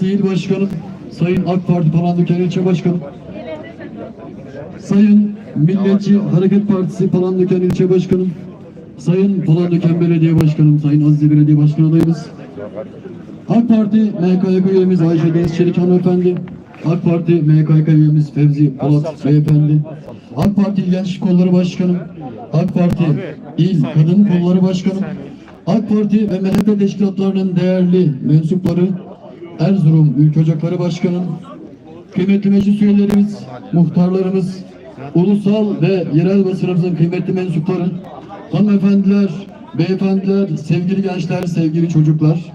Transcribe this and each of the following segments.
İl Başkanım, Sayın AK Parti Palandöken İlçe Başkanım, Sayın Milliyetçi Hareket Partisi Palandöken İlçe Başkanım, Sayın Palandöken Belediye Başkanım, Sayın Azize Belediye Başkan adayımız, AK Parti MKYK üyemiz Ayşe Deniz Çelik Hanımefendi, AK Parti MKYK üyemiz Fevzi Polat Beyefendi, AK Parti İl Gençlik Kolları Başkanım, AK Parti İl Kadın Kolları Başkanım, AK Parti ve MHP teşkilatlarının değerli mensupları, Erzurum Ülke Ocakları Başkanım, kıymetli meclis üyelerimiz, muhtarlarımız, ulusal ve yerel basınımızın kıymetli mensupları, hanımefendiler, beyefendiler, sevgili gençler, sevgili çocuklar,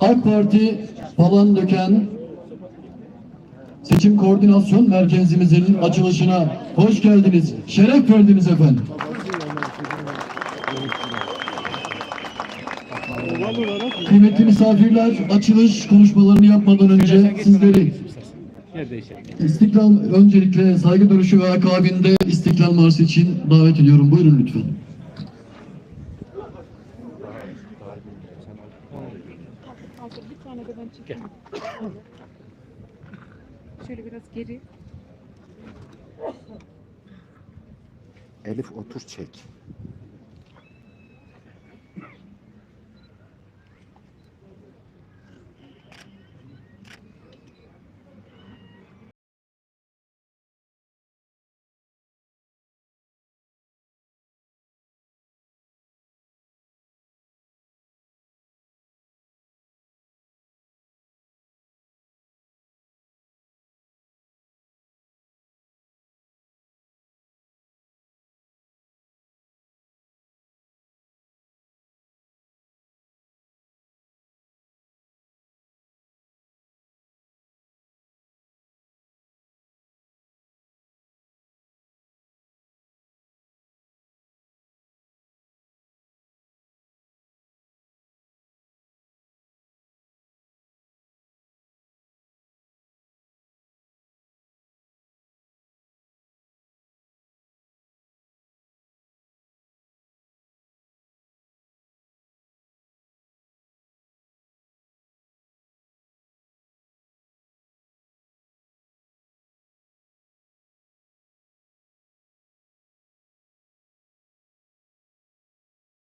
AK Parti Palandöken Seçim Koordinasyon Merkezimizin açılışına hoş geldiniz, şeref verdiniz efendim. Kıymetli misafirler, açılış konuşmalarını yapmadan önce sizleri İstiklal öncelikle saygı duruşu ve akabinde İstiklal Marşı için davet ediyorum. Buyurun lütfen. Şöyle biraz geri. Elif otur çek.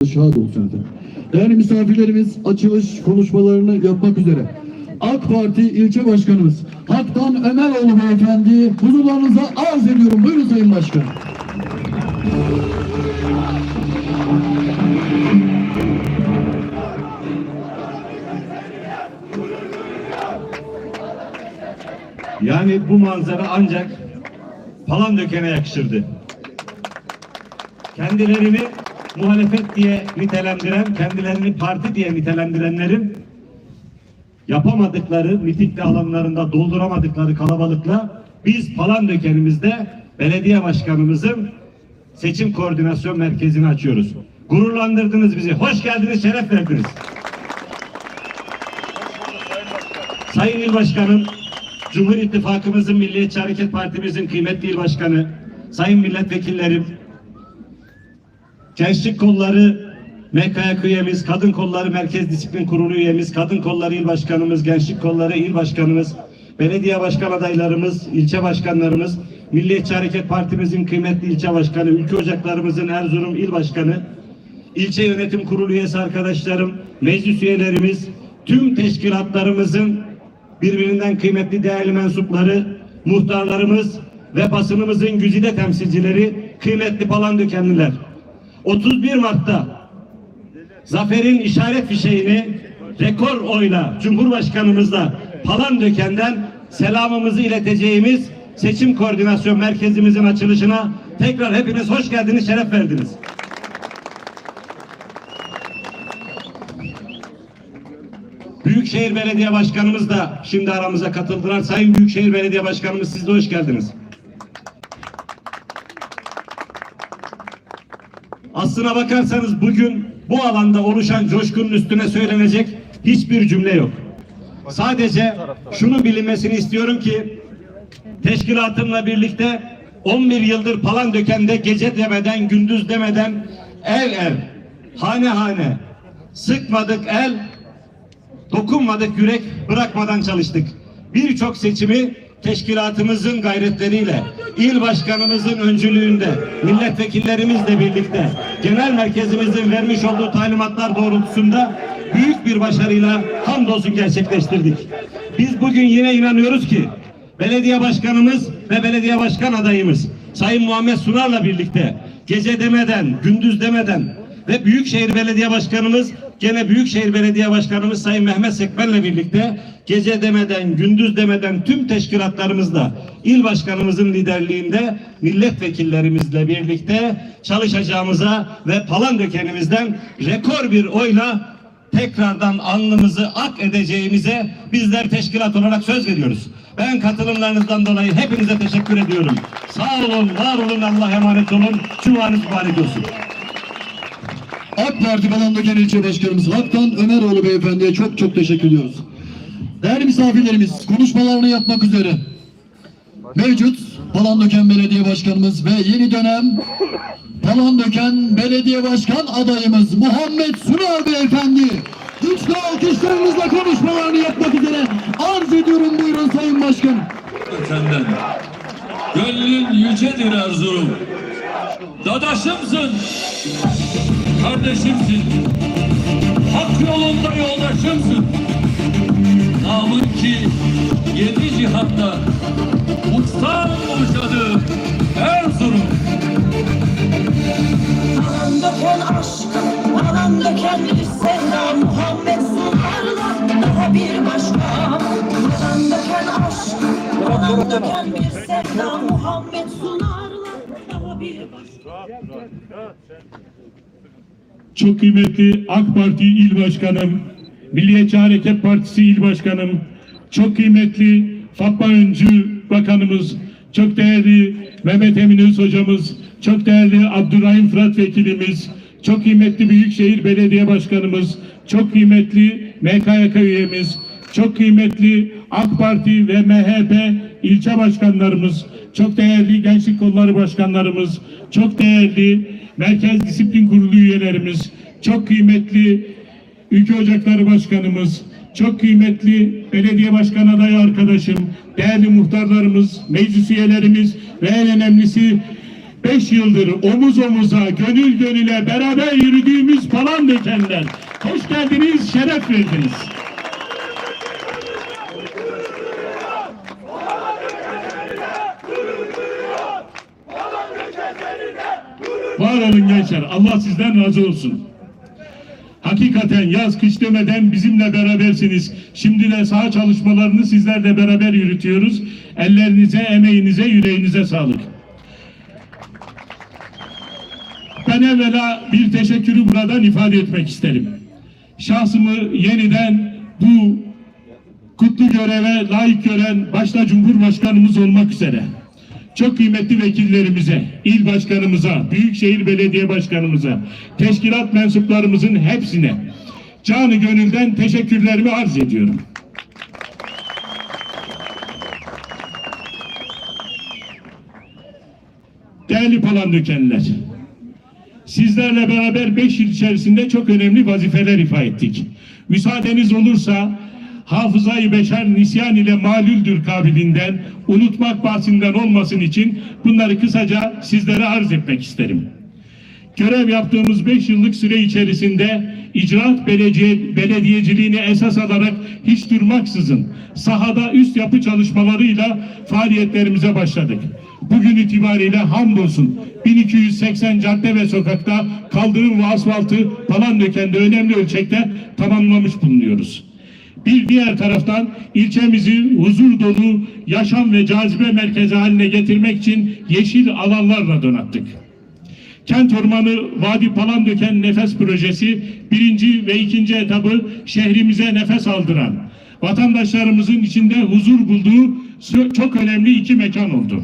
Şahit olsun efendim. Değerli misafirlerimiz açılış konuşmalarını yapmak üzere. AK Parti ilçe başkanımız Haktan Ömeroğlu beyefendi huzurlarınıza arz ediyorum. Buyurun Sayın Başkan. Yani bu manzara ancak Palandöken'e yakışırdı. Kendilerini muhalefet diye nitelendiren, kendilerini parti diye nitelendirenlerin yapamadıkları, mitingli alanlarında dolduramadıkları kalabalıkla biz Palandöken'imizde belediye başkanımızın seçim koordinasyon merkezini açıyoruz. Gururlandırdınız bizi. Hoş geldiniz, şeref verdiniz. Sayın İl Başkanım, Cumhur İttifakımızın Milliyetçi Hareket Partimizin kıymetli il başkanı, sayın milletvekillerim, gençlik kolları MKYK üyemiz, kadın kolları Merkez Disiplin Kurulu üyemiz, kadın kolları il başkanımız, gençlik kolları il başkanımız, belediye başkan adaylarımız, ilçe başkanlarımız, Milliyetçi Hareket Partimizin kıymetli ilçe başkanı, ülke ocaklarımızın Erzurum il başkanı, ilçe yönetim kurulu üyesi arkadaşlarım, meclis üyelerimiz, tüm teşkilatlarımızın birbirinden kıymetli değerli mensupları, muhtarlarımız ve basınımızın güzide temsilcileri, kıymetli Palandökenliler. 31 Mart'ta Zafer'in işaret fişeğini rekor oyla Cumhurbaşkanımızla Palandöken'den selamımızı ileteceğimiz seçim koordinasyon merkezimizin açılışına tekrar hepiniz hoş geldiniz, şeref verdiniz. Büyükşehir Belediye Başkanımız da şimdi aramıza katıldılar. Sayın Büyükşehir Belediye Başkanımız siz de hoş geldiniz. Aslına bakarsanız bugün bu alanda oluşan coşkunun üstüne söylenecek hiçbir cümle yok. Sadece şunu bilinmesini istiyorum ki teşkilatımla birlikte 11 yıldır Palandöken'de gece demeden, gündüz demeden el el, hane hane sıkmadık el, dokunmadık yürek bırakmadan çalıştık. Birçok seçimi teşkilatımızın gayretleriyle, il başkanımızın öncülüğünde, milletvekillerimizle birlikte, genel merkezimizin vermiş olduğu talimatlar doğrultusunda büyük bir başarıyla hamdolsun gerçekleştirdik. Biz bugün yine inanıyoruz ki belediye başkanımız ve belediye başkan adayımız Sayın Muhammed Sunar'la birlikte gece demeden, gündüz demeden ve Büyükşehir Belediye Başkanımız gene Büyükşehir Belediye Başkanımız Sayın Mehmet Sekmen'le birlikte gece demeden, gündüz demeden tüm teşkilatlarımızla il başkanımızın liderliğinde milletvekillerimizle birlikte çalışacağımıza ve Palandöken'imizden rekor bir oyla tekrardan alnımızı ak edeceğimize bizler teşkilat olarak söz veriyoruz. Ben katılımlarınızdan dolayı hepinize teşekkür ediyorum. Sağ olun, var olun, Allah'a emanet olun. Cumanız mübarek olsun. AK Parti Palandöken İlçe Başkanımız Haktan Ömeroğlu Beyefendi'ye çok çok teşekkür ediyoruz. Değerli misafirlerimiz konuşmalarını yapmak üzere mevcut Palandöken Belediye Başkanımız ve yeni dönem Palandöken Belediye Başkan adayımız Muhammed Sunar Beyefendi güçlü alkışlarınızla konuşmalarını yapmak üzere arz ediyorum buyurun Sayın Başkanım. senden. Gönlün yücedir Erzurum. Dadaşımsın. Kardeşimsin. Hak yolunda yoldaşımsın. Namın ki yedi cihatta uçsam uçadı Erzurum. Alan döken aşk, alan döken Çok kıymetli AK Parti İl Başkanım, Milliyetçi Hareket Partisi İl Başkanım, çok kıymetli Fatma Öncü Bakanımız, çok değerli Mehmet Emin Öz Hocamız, çok değerli Abdurrahim Fırat Vekilimiz, çok kıymetli Büyükşehir Belediye Başkanımız, çok kıymetli MKYK üyemiz, çok kıymetli AK Parti ve MHP ilçe başkanlarımız, çok değerli Gençlik Kolları Başkanlarımız, çok değerli Merkez Disiplin Kurulu üyelerimiz, çok kıymetli Ülke Ocakları Başkanımız, çok kıymetli belediye başkan adayı arkadaşım, değerli muhtarlarımız, meclis üyelerimiz ve en önemlisi 5 yıldır omuz omuza, gönül gönüle beraber yürüdüğümüz falan dökenler. Hoş geldiniz, şeref verdiniz. Var olun gençler. Allah sizden razı olsun. Hakikaten yaz kış demeden bizimle berabersiniz. Şimdi de saha çalışmalarını sizlerle beraber yürütüyoruz. Ellerinize, emeğinize, yüreğinize sağlık. Ben evvela bir teşekkürü buradan ifade etmek isterim. Şahsımı yeniden bu kutlu göreve layık gören başta Cumhurbaşkanımız olmak üzere çok kıymetli vekillerimize, il başkanımıza, büyükşehir belediye başkanımıza, teşkilat mensuplarımızın hepsine canı gönülden teşekkürlerimi arz ediyorum. Değerli Palandökenler, sizlerle beraber 5 yıl içerisinde çok önemli vazifeler ifa ettik. Müsaadeniz olursa hafızayı beşer nisyan ile malüldür kabilinden unutmak bahsinden olmasın için bunları kısaca sizlere arz etmek isterim. Görev yaptığımız 5 yıllık süre içerisinde icraat belediye, belediyeciliğini esas alarak hiç durmaksızın sahada üst yapı çalışmalarıyla faaliyetlerimize başladık. Bugün itibariyle hamdolsun 1280 cadde ve sokakta kaldırım ve asfaltı Palandöken'de önemli ölçekte tamamlamış bulunuyoruz. Bir diğer taraftan ilçemizi huzur dolu, yaşam ve cazibe merkezi haline getirmek için yeşil alanlarla donattık. Kent Ormanı Vadi Palandöken Nefes Projesi birinci ve ikinci etabı şehrimize nefes aldıran, vatandaşlarımızın içinde huzur bulduğu çok önemli iki mekan oldu.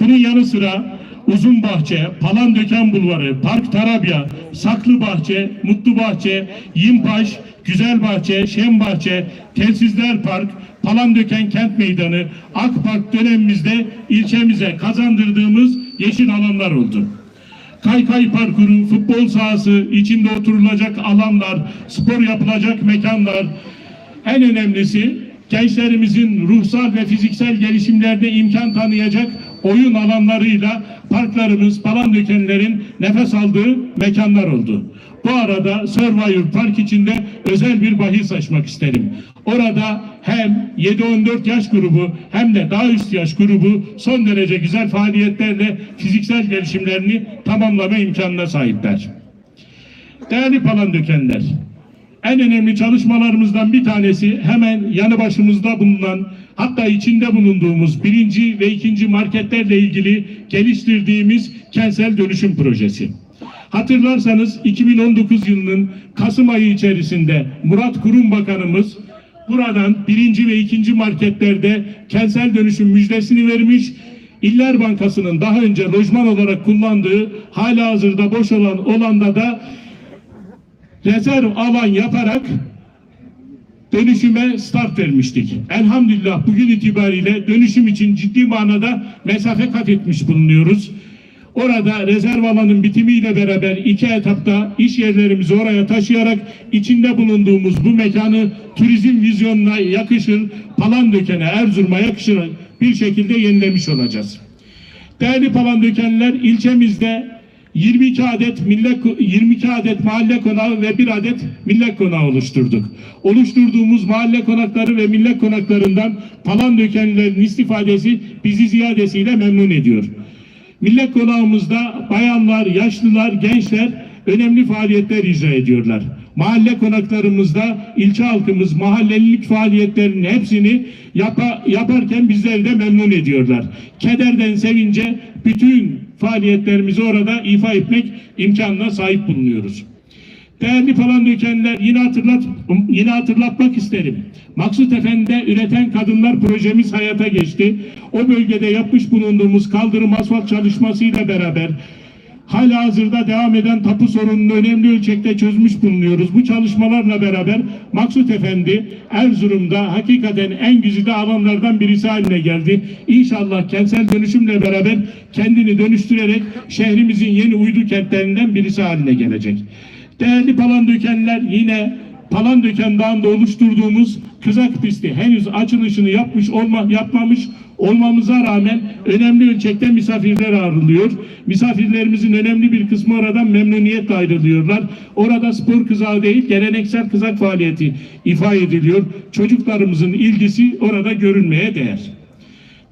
Bunun yanı sıra Uzun Bahçe, Palandöken Bulvarı, Park Tarabya, Saklı Bahçe, Mutlu Bahçe, Yimpaş, Güzel Bahçe, Şen Bahçe, Telsizler Park, Palandöken Kent Meydanı, Akpark dönemimizde ilçemize kazandırdığımız yeşil alanlar oldu. Kaykay parkuru, futbol sahası, içinde oturulacak alanlar, spor yapılacak mekanlar, En önemlisi gençlerimizin ruhsal ve fiziksel gelişimlerde imkan tanıyacak oyun alanlarıyla parklarımız, Palandökenlerin nefes aldığı mekanlar oldu. Bu arada Survivor Park içinde özel bir bahis açmak isterim. Orada hem 7-14 yaş grubu hem de daha üst yaş grubu son derece güzel faaliyetlerle fiziksel gelişimlerini tamamlama imkanına sahipler. Değerli Palandökenler, en önemli çalışmalarımızdan bir tanesi hemen yanı başımızda bulunan hatta içinde bulunduğumuz birinci ve ikinci marketlerle ilgili geliştirdiğimiz kentsel dönüşüm projesi. Hatırlarsanız 2019 yılının Kasım ayı içerisinde Murat Kurum Bakanımız buradan birinci ve ikinci marketlerde kentsel dönüşüm müjdesini vermiş. İller Bankası'nın daha önce lojman olarak kullandığı hala hazırda boş olan olanda da rezerv alan yaparak dönüşüme start vermiştik. Elhamdülillah bugün itibariyle dönüşüm için ciddi manada mesafe kat etmiş bulunuyoruz. Orada rezerv alanın bitimiyle beraber iki etapta iş yerlerimizi oraya taşıyarak içinde bulunduğumuz bu mekanı turizm vizyonuna yakışır, Palandöken'e, Erzurum'a yakışır bir şekilde yenilemiş olacağız. Değerli Palandökenler ilçemizde 22 adet millet 22 adet mahalle konağı ve bir adet millet konağı oluşturduk. Oluşturduğumuz mahalle konakları ve millet konaklarından Palandökenlilerin istifadesi bizi ziyadesiyle memnun ediyor. Millet konağımızda bayanlar, yaşlılar, gençler önemli faaliyetler icra ediyorlar. Mahalle konaklarımızda ilçe halkımız mahallelilik faaliyetlerinin hepsini yapa- yaparken bizleri de memnun ediyorlar. Kederden sevince bütün faaliyetlerimizi orada ifa etmek imkanına sahip bulunuyoruz. Değerli Palandökenler yine hatırlat yine hatırlatmak isterim. Maksut Efendi'de üreten kadınlar projemiz hayata geçti. O bölgede yapmış bulunduğumuz kaldırım asfalt çalışmasıyla beraber hala hazırda devam eden tapu sorununu önemli ölçekte çözmüş bulunuyoruz. Bu çalışmalarla beraber Maksut Efendi Erzurum'da hakikaten en güzide alanlardan birisi haline geldi. İnşallah kentsel dönüşümle beraber kendini dönüştürerek şehrimizin yeni uydu kentlerinden birisi haline gelecek. Değerli Palandökenler yine Palandöken Dağı'nda oluşturduğumuz kızak pisti henüz açılışını yapmış olma, yapmamış olmamıza rağmen önemli ölçekte misafirler ağırlıyor. Misafirlerimizin önemli bir kısmı oradan memnuniyetle ayrılıyorlar. Orada spor kızağı değil geleneksel kızak faaliyeti ifa ediliyor. Çocuklarımızın ilgisi orada görünmeye değer.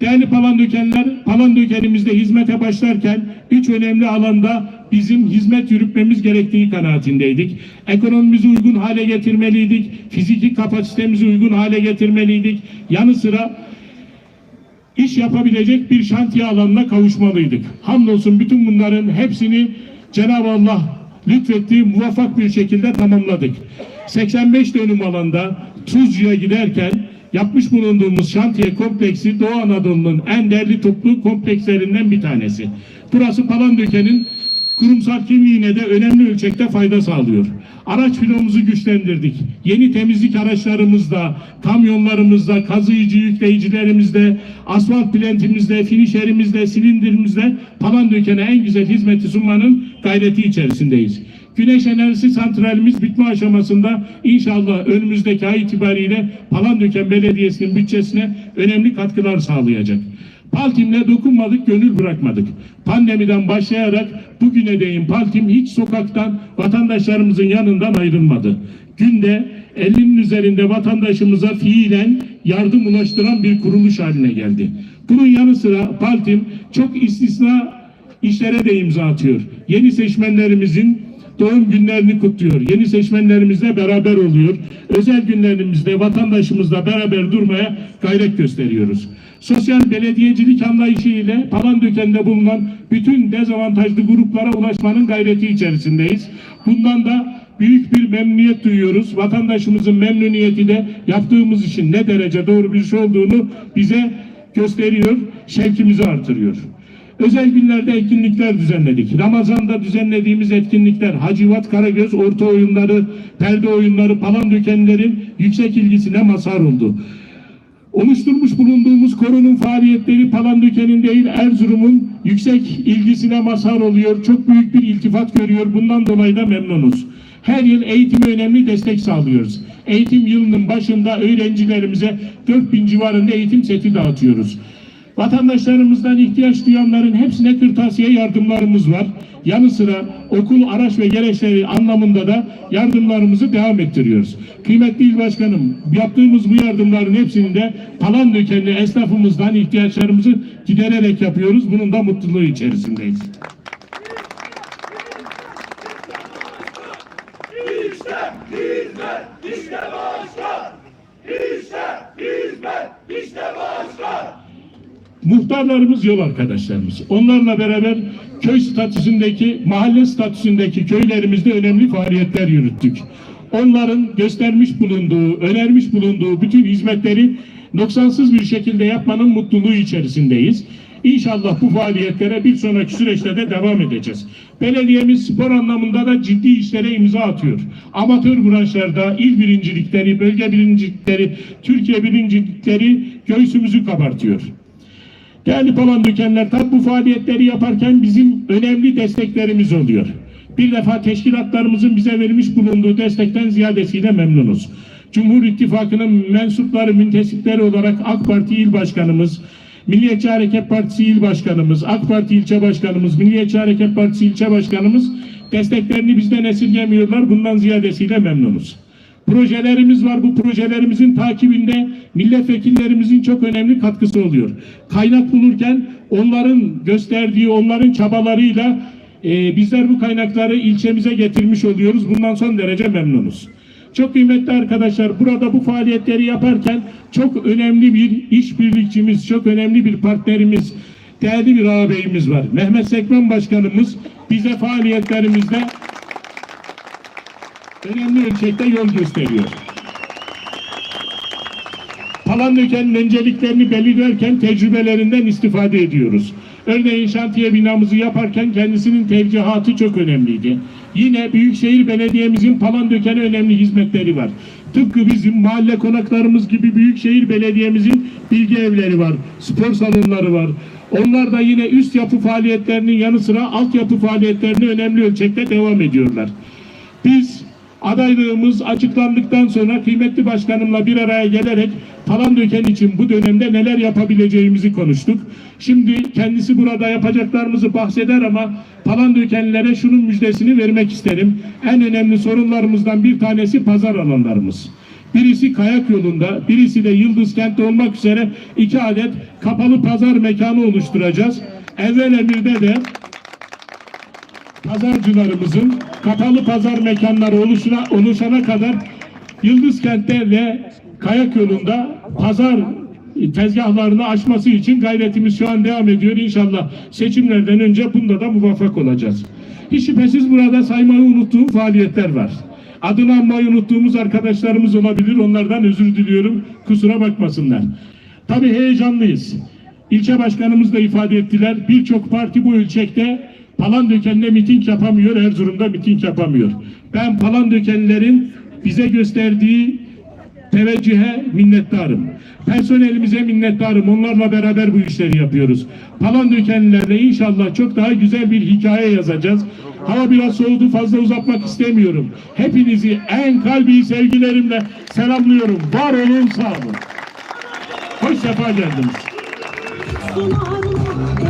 Değerli Palandökenler, Palandökenimizde hizmete başlarken üç önemli alanda bizim hizmet yürütmemiz gerektiği kanaatindeydik. Ekonomimizi uygun hale getirmeliydik, fiziki kapasitemizi uygun hale getirmeliydik. Yanı sıra iş yapabilecek bir şantiye alanına kavuşmalıydık. Hamdolsun bütün bunların hepsini Cenab-ı Allah lütfettiği muvaffak bir şekilde tamamladık. 85 dönüm alanda Tuzcu'ya giderken yapmış bulunduğumuz şantiye kompleksi Doğu Anadolu'nun en değerli toplu komplekslerinden bir tanesi. Burası Palandöken'in kurumsal kimliğine de önemli ölçekte fayda sağlıyor. Araç filomuzu güçlendirdik. Yeni temizlik araçlarımızda, kamyonlarımızda, kazıyıcı yükleyicilerimizde, asfalt plantimizde, finişerimizde, silindirimizde Palandöken'e en güzel hizmeti sunmanın gayreti içerisindeyiz. Güneş enerjisi santralimiz bitme aşamasında inşallah önümüzdeki ay itibariyle Palandöken Belediyesi'nin bütçesine önemli katkılar sağlayacak. Paltim'le dokunmadık, gönül bırakmadık. Pandemiden başlayarak bugüne değin Paltim hiç sokaktan vatandaşlarımızın yanından ayrılmadı. Günde 50'nin üzerinde vatandaşımıza fiilen yardım ulaştıran bir kuruluş haline geldi. Bunun yanı sıra Paltim çok istisna işlere de imza atıyor. Yeni seçmenlerimizin doğum günlerini kutluyor. Yeni seçmenlerimizle beraber oluyor. Özel günlerimizde vatandaşımızla beraber durmaya gayret gösteriyoruz. Sosyal belediyecilik anlayışı ile Palandöken'de bulunan bütün dezavantajlı gruplara ulaşmanın gayreti içerisindeyiz. Bundan da büyük bir memnuniyet duyuyoruz. Vatandaşımızın memnuniyeti de yaptığımız işin ne derece doğru bir şey olduğunu bize gösteriyor, şevkimizi artırıyor. Özel günlerde etkinlikler düzenledik. Ramazan'da düzenlediğimiz etkinlikler Hacivat Karagöz orta oyunları, perde oyunları, Palandökenlerin yüksek ilgisine mazhar oldu. Oluşturmuş bulunduğumuz koronun faaliyetleri Palandöken'in değil Erzurum'un yüksek ilgisine mazhar oluyor. Çok büyük bir iltifat görüyor. Bundan dolayı da memnunuz. Her yıl eğitime önemli destek sağlıyoruz. eğitim yılının başında öğrencilerimize 4000 civarında eğitim seti dağıtıyoruz. Vatandaşlarımızdan ihtiyaç duyanların hepsine kırtasiye yardımlarımız var. Yanı sıra okul araç ve gereçleri anlamında da yardımlarımızı devam ettiriyoruz. Kıymetli İl Başkanım, yaptığımız bu yardımların hepsini de Palandökenli esnafımızdan ihtiyaçlarımızı gidererek yapıyoruz. Bunun da mutluluğu içerisindeyiz. Muhtarlarımız yol arkadaşlarımız. Onlarla beraber köy statüsündeki, mahalle statüsündeki köylerimizde önemli faaliyetler yürüttük. Onların göstermiş bulunduğu, önermiş bulunduğu bütün hizmetleri noksansız bir şekilde yapmanın mutluluğu içerisindeyiz. İnşallah bu faaliyetlere bir sonraki süreçte de devam edeceğiz. Belediyemiz spor anlamında da ciddi işlere imza atıyor. Amatör branşlarda il birincilikleri, bölge birincilikleri, Türkiye birincilikleri göğsümüzü kabartıyor. Değerli Palandökenler tabi bu faaliyetleri yaparken bizim önemli desteklerimiz oluyor. Bir defa teşkilatlarımızın bize vermiş bulunduğu destekten ziyadesiyle memnunuz. Cumhur İttifakı'nın mensupları, müntesipleri olarak AK Parti İl Başkanımız, Milliyetçi Hareket Partisi İl Başkanımız, AK Parti İlçe Başkanımız, Milliyetçi Hareket Partisi İlçe Başkanımız desteklerini bizden esirgemiyorlar. Bundan ziyadesiyle memnunuz. Projelerimiz var. Bu projelerimizin takibinde milletvekillerimizin çok önemli katkısı oluyor. Kaynak bulurken onların gösterdiği, onların çabalarıyla e, bizler bu kaynakları ilçemize getirmiş oluyoruz. Bundan son derece memnunuz. Çok kıymetli arkadaşlar burada bu faaliyetleri yaparken çok önemli bir işbirlikçimiz, çok önemli bir partnerimiz, değerli bir ağabeyimiz var. Mehmet Sekmen Başkanımız bize faaliyetlerimizde önemli ölçekte yol gösteriyor. Palandöken'in önceliklerini belirlerken tecrübelerinden istifade ediyoruz. Örneğin şantiye binamızı yaparken kendisinin tevcihatı çok önemliydi. Yine Büyükşehir Belediye'mizin Palandöken'e önemli hizmetleri var. Tıpkı bizim mahalle konaklarımız gibi Büyükşehir Belediye'mizin bilgi evleri var, spor salonları var. Onlar da yine üst yapı faaliyetlerinin yanı sıra altyapı faaliyetlerini önemli ölçekte devam ediyorlar. Biz adaylığımız açıklandıktan sonra kıymetli başkanımla bir araya gelerek Palandöken için bu dönemde neler yapabileceğimizi konuştuk. Şimdi kendisi burada yapacaklarımızı bahseder ama Palandökenlilere şunun müjdesini vermek isterim. En önemli sorunlarımızdan bir tanesi pazar alanlarımız. Birisi Kayak yolunda, birisi de Yıldız kentte olmak üzere iki adet kapalı pazar mekanı oluşturacağız. Evvel emirde de pazarcılarımızın kapalı pazar mekanları oluşuna, oluşana kadar Yıldız Kent'te ve Kayak yolunda pazar tezgahlarını açması için gayretimiz şu an devam ediyor. İnşallah seçimlerden önce bunda da muvaffak olacağız. Hiç şüphesiz burada saymayı unuttuğum faaliyetler var. Adını anmayı unuttuğumuz arkadaşlarımız olabilir. Onlardan özür diliyorum. Kusura bakmasınlar. Tabii heyecanlıyız. İlçe başkanımız da ifade ettiler. Birçok parti bu ölçekte Palandöken'de miting yapamıyor, Erzurum'da miting yapamıyor. Ben Palandökenlilerin bize gösterdiği teveccühe minnettarım. Personelimize minnettarım. Onlarla beraber bu işleri yapıyoruz. Palandökenlilerle inşallah çok daha güzel bir hikaye yazacağız. Hava biraz soğudu fazla uzatmak istemiyorum. Hepinizi en kalbi sevgilerimle selamlıyorum. Var olun sağ olun. Hoş sefa geldiniz.